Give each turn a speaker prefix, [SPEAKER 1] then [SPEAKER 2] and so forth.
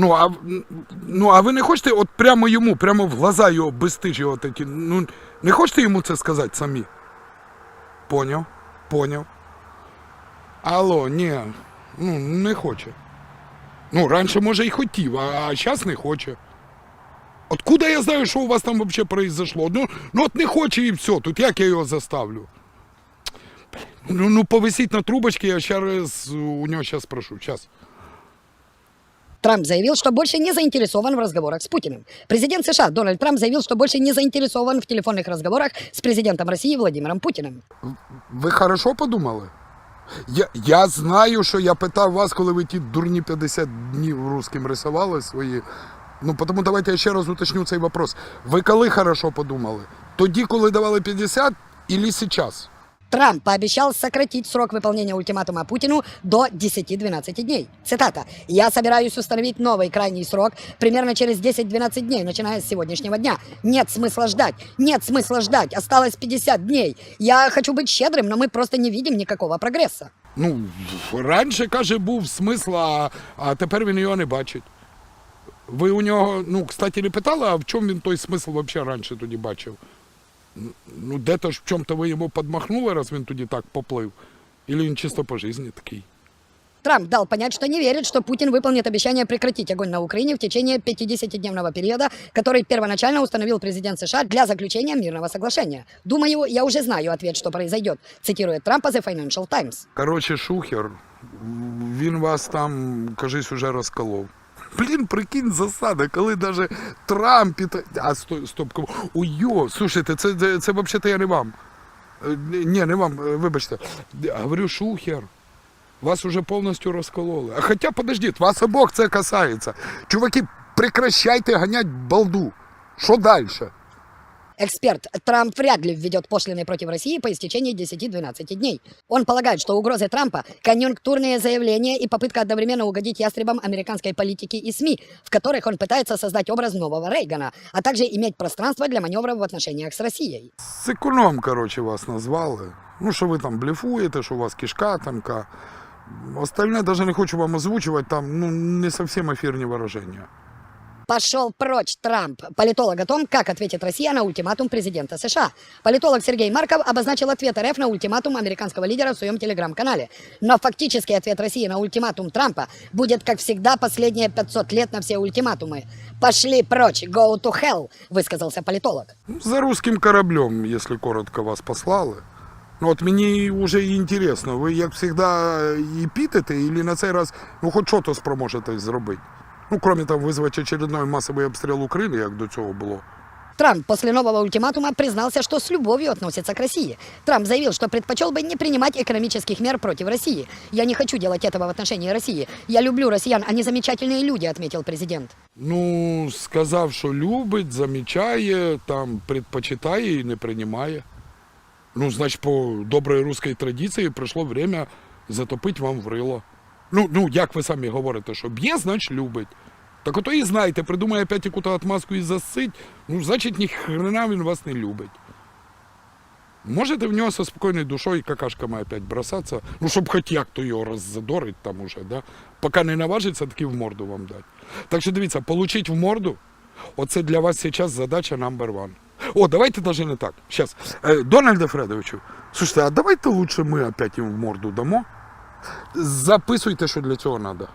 [SPEAKER 1] Ну а, ну, а ви не хочете от прямо йому, прямо в глаза його бестижі отакі, ну, не хочете йому це сказати самі? Поняв, поняв. Алло, ні, ну, не хоче. Ну, раніше, може, і хотів, а зараз не хоче. Откуда я знаю, що у вас там взагалі произошло? Ну, ну от не хоче і все. Тут як я його заставлю? Ну, ну повисіть на трубочці, я ще раз у нього зараз спрошу. Сейчас.
[SPEAKER 2] Трамп заявил, что больше не заинтересован в разговорах с Путиным. Президент США Дональд Трамп заявил, что больше не заинтересован в телефонных разговорах с президентом России Владимиром Путиным.
[SPEAKER 1] Ви хорошо подумали? Я, я знаю, що я питав вас, коли ви ті дурні 50 днів русським рисували свої. Ну, тому давайте я ще раз уточню цей вопрос. Ви коли хорошо подумали? Тоді, коли давали 50, или сейчас?
[SPEAKER 2] Трамп пообещал сократить срок выполнения ультиматума Путину до 10-12 дней. Цитата. «Я собираюсь установить новый крайний срок примерно через 10-12 дней, начиная с сегодняшнего дня. Нет смысла ждать. Нет смысла ждать. Осталось 50 дней. Я хочу быть щедрым, но мы просто не видим никакого прогресса».
[SPEAKER 1] Ну, раніше, каже, був смисл, а, а тепер він його не бачить. Ви у нього, ну, кстати, не питали, а в чому він той смисл взагалі раніше тоді бачив? Ну, де-то ж в чому-то ви йому подмахнули, раз він тоді так поплив. Ілі він чисто по житті такий.
[SPEAKER 2] Трамп дал понять, что не верит, что Путин выполнит обещание прекратить огонь на Украине в течение 50-дневного периода, который первоначально установил президент США для заключения мирного соглашения. Думаю, я уже знаю ответ, что произойдет, цитирует Трампа The Financial Times.
[SPEAKER 1] Коротше, шухер, він вас там, кажись, уже розколов. Блін, прикинь, засада, коли навіть Трамп та- А, стоп, стоп. кому- Ой, йо, слушайте, це, це, це взагалі-то я не вам. Е, Ні, не вам, вибачте. вибачте. Говорю, шухер. Вас уже повністю розкололи. А хоча, подождіть, вас обох це касається. Чуваки, прекращайте ганять балду. Що далі?
[SPEAKER 2] Эксперт, Трамп вряд ли введет пошлины против России по истечении 10-12 дней. Он полагает, что угрозы Трампа – конъюнктурные заявления и попытка одновременно угодить ястребам американской политики и СМИ, в которых он пытается создать образ нового Рейгана, а также иметь пространство для маневров в отношениях с Россией.
[SPEAKER 1] Секуном, коротше, вас назвали. Ну, що ви там блефуєте, що у вас кишка тонка. Остальне даже не хочу вам озвучувати, там ну, не совсем ефірні вираження.
[SPEAKER 2] Пошел прочь Трамп. Политолог о том, как ответит Россия на ультиматум президента США. Политолог Сергей Марков обозначил ответ РФ на ультиматум американского лидера в своем телеграм-канале. Но фактический ответ России на ультиматум Трампа будет, как всегда, последние 500 лет на все ультиматумы. «Пошли прочь, go to hell», высказался политолог.
[SPEAKER 1] Ну, За русським кораблем, якщо коротко, вас послали. Ну от мені вже і інтересно, ви як завжди і пітите, і на цей раз ну хоч що то спроможете зробити. Ну, крім того, визвати очередной масовий обстріл України, як до цього було.
[SPEAKER 2] Трамп после нового ультиматума признался, что с любовью относится к России. Трамп заявил, что предпочел бы не принимать экономических мер против России. «Я не хочу делать этого в отношении России. Я люблю россиян, они замечательные люди», отметил президент.
[SPEAKER 1] Ну, сказав, що любить, замічає, там, предпочитає і не приймає. Ну, значить, по доброї руській традиції прийшло время затопити вам в рило. Ну, ну, як ви самі говорите, що б'є, значить любить. Так ото і знаєте, придумає опять яку отмазку і засить, ну, значить, ні хрена він вас не любить. Можете в нього со спокійною душою какашками опять бросатися, ну, щоб хоч як-то його роззадорить там уже, да? поки не наважиться, таки в морду вам дати. Так що дивіться, получить в морду, оце для вас зараз задача number one. О, давайте даже не так. Сейчас. Э, Дональде Фредовичу, слушайте, а давайте лучше ми опять їм в морду дамо. Записуйте, що для цього треба.